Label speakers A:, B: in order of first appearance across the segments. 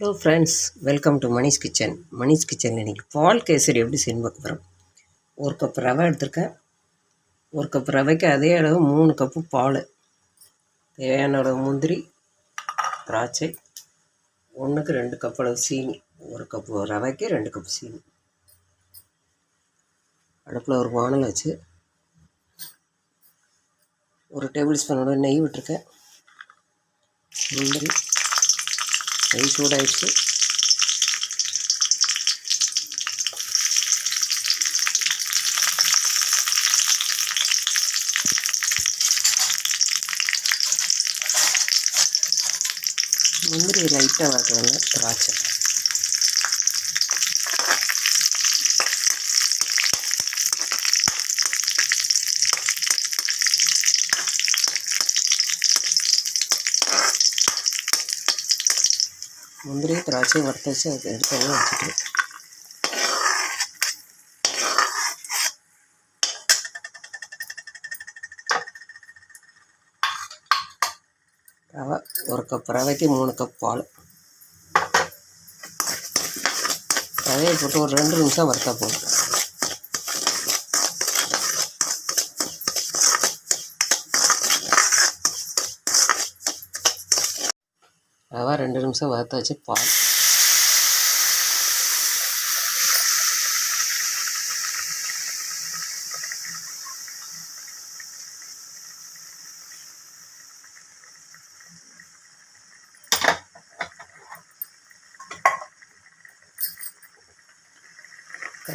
A: Hello friends welcome to Manish kitchen Manish கிச்சனில் இன்றைக்கி பால் கேசரி எப்படி செய்யணும் பார்க்க போகிறோம் ஒரு கப் ரவை எடுத்திருக்கேன். ஒரு கப் ரவைக்கு அதே அளவு மூணு கப்பு பால். தேவையான அளவு முந்திரி திராட்சை ஒன்றுக்கு ரெண்டு கப் அளவு சீனி ஒரு கப்பு ரவைக்கு ரெண்டு கப் சீனி. அடுப்பில் ஒரு வானல் வச்சு ஒரு டேபிள் ஸ்பூனோட நெய் விட்டுருக்கேன். முந்திரி நெய் சூடாயிடுச்சு முந்திரி லைட்டாக வாட்டுவாங்க திராட்சை முந்திரி திராட்சை வறுத்து வச்சு அதுக்கு எடுத்து வச்சுட்டு ரவை ஒரு கப் ரவைக்கு மூணு கப் பால். ரவையை போட்டு ஒரு ரெண்டு நிமிஷம் வறுத்தா போதும். ரவா ரெண்டு நிமிஷம் வறுத்து வச்சு பால்.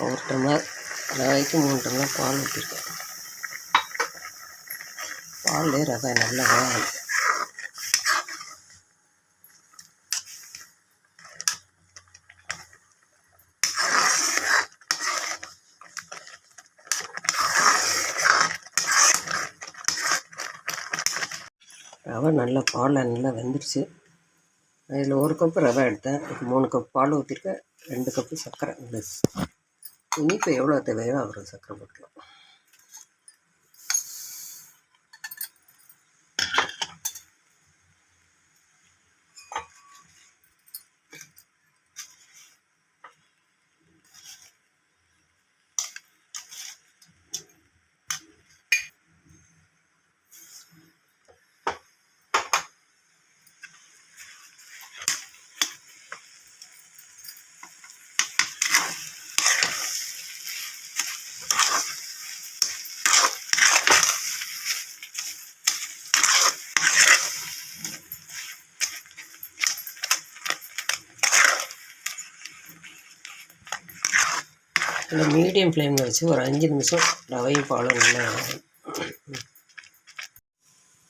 A: ஒரு டம்ளர் ரவைக்கு மூணு டம்ளர் பால் ஊற்றிருக்கேன் பால்லே ரவை நல்லா வேகணும். ரவை நல்லா பாலில் நல்லா வெந்துடுச்சு அதில் ஒரு கப்பு ரவை எடுத்தேன். அதுக்கு மூணு கப் பால் ஊற்றிருக்கேன் ரெண்டு கப்பு சர்க்கரை. இனிப்பு எவ்வளோ தேவையோ அவ்வளோ சர்க்கரை போட்டுக்கலாம். இல்லை மீடியம் ஃப்ளேமில் வச்சு ஒரு அஞ்சு நிமிஷம் ரவையும் பாலும் நல்லா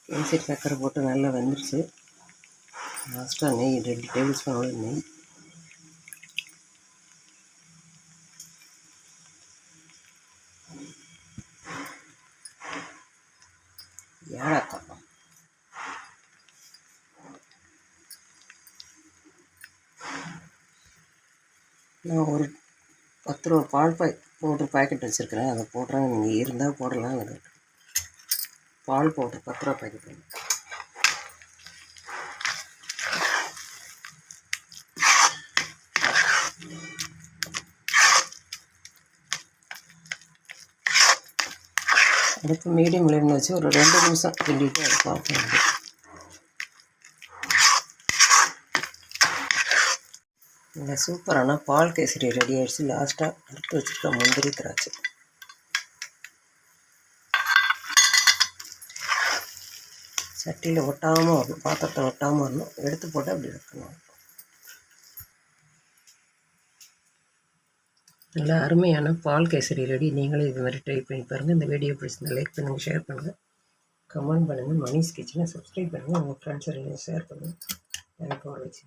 A: ஏசி சக்கரை போட்டு நல்லா வெந்துருச்சு. லாஸ்ட்டாக நெய் ரெண்டு டேபிள் ஸ்பூன் நெய். ஏலக்காய். நான் ஒரு பத்து ரூபா பால் பாய் பவுட்ரு பாக்கெட் வச்சுருக்கிறேன். அதை போடுறேன். நீங்கள் இருந்தால் போடலாம். அது பால் பவுட்ரு பத்து ரூபா பாக்கெட் அடுத்து மீடியம் ஃப்ளேமில் வச்சு ஒரு ரெண்டு நிமிஷம் கிண்டிட்டு அடுப்பு பார்க்க முடியும் இந்த சூப்பரான பால் கேசரி ரெடி ஆகிடுச்சு லாஸ்ட்டாக அறுத்து வச்சுருக்க முந்திரி திராட்சை. சட்டியில் ஒட்டாமல் வரணும் பாத்திரத்தை ஒட்டாமல் வரணும். எடுத்து போட்டு அப்படி வைக்கணும் நல்லா அருமையான பால் கேசரி ரெடி நீங்களும் இது மாதிரி ட்ரை பண்ணி பாருங்கள் இந்த வீடியோ பிடிச்சிருந்தா லைக் பண்ணுங்கள் ஷேர் பண்ணுங்கள் கமெண்ட் பண்ணுங்கள் மணிஸ் கிச்சனை சப்ஸ்கிரைப் பண்ணுங்கள் உங்கள் ஃப்ரெண்ட்ஸ் ஷேர் பண்ணுங்கள் எனக்கு ஒரு வச்சு